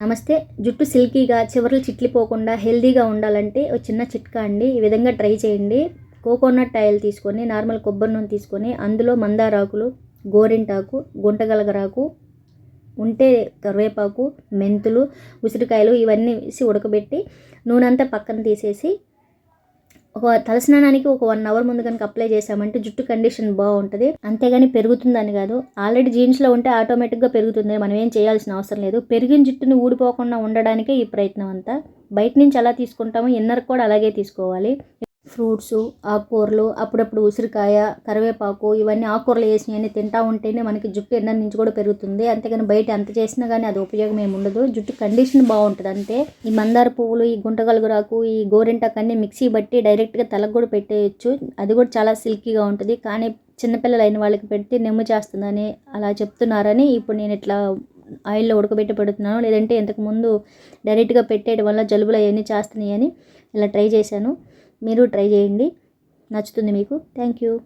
నమస్తే. జుట్టు సిల్కీగా చివరలు చిట్లిపోకుండా హెల్దీగా ఉండాలంటే ఒక చిన్న చిట్కా అండి. ఈ విధంగా ట్రై చేయండి. కోకోనట్ ఆయిల్ తీసుకొని నార్మల్ కొబ్బరి నూనె తీసుకొని అందులో మందారాకులు గోరింటాకు గుంటగలగరాకు ఉంటే కరివేపాకు మెంతులు ఉసిరికాయలు ఇవన్నీ వేసి ఉడకబెట్టి నూనె అంతా పక్కన తీసేసి ఒక తలస్నానానికి ఒక వన్ అవర్ ముందు కనుక అప్లై చేసామంటే జుట్టు కండిషన్ బాగుంటుంది. అంతేగాని పెరుగుతుందని కాదు. ఆల్రెడీ జీన్స్లో ఉంటే ఆటోమేటిక్గా పెరుగుతుంది. మనం ఏం చేయాల్సిన అవసరం లేదు. పెరిగిన జుట్టుని ఊడిపోకుండా ఉండడానికే ఈ ప్రయత్నం అంతా. బయట నుంచి ఎలా తీసుకుంటామో. ఇన్నర్ కూడా అలాగే తీసుకోవాలి. ఫ్రూట్స్ ఆకుకూరలు అప్పుడప్పుడు ఉసిరికాయ కరివేపాకు ఇవన్నీ ఆకుకూరలు వేసినవన్నీ తింటా ఉంటేనే మనకి జుట్టు ఎన్నర నుంచి కూడా పెరుగుతుంది. అంతేగాని బయట ఎంత చేసినా కానీ అది ఉపయోగం ఏమి ఉండదు. జుట్టు కండిషన్ బాగుంటుంది. అంతే ఈ మందార పువ్వులు ఈ గుంటగలుగురాకు ఈ గోరింటాకు అన్ని మిక్సీ బట్టి డైరెక్ట్గా తలకు కూడా పెట్టేయచ్చు. అది కూడా చాలా సిల్కీగా ఉంటుంది. కానీ చిన్నపిల్లలు అయిన వాళ్ళకి పెడితే నెమ్ము చేస్తుందని అలా చెప్తున్నారని ఇప్పుడు నేను ఇట్లా ఆయిల్లో ఉడకబెట్టి పెడుతున్నాను లేదంటే ఇంతకుముందు డైరెక్ట్గా పెట్టేయడం వల్ల జలుబులు అవన్నీ చేస్తున్నాయి అని ఇలా ట్రై చేశాను. మీరు ట్రై చేయండి. నచ్చుతుంది మీకు. Thank you.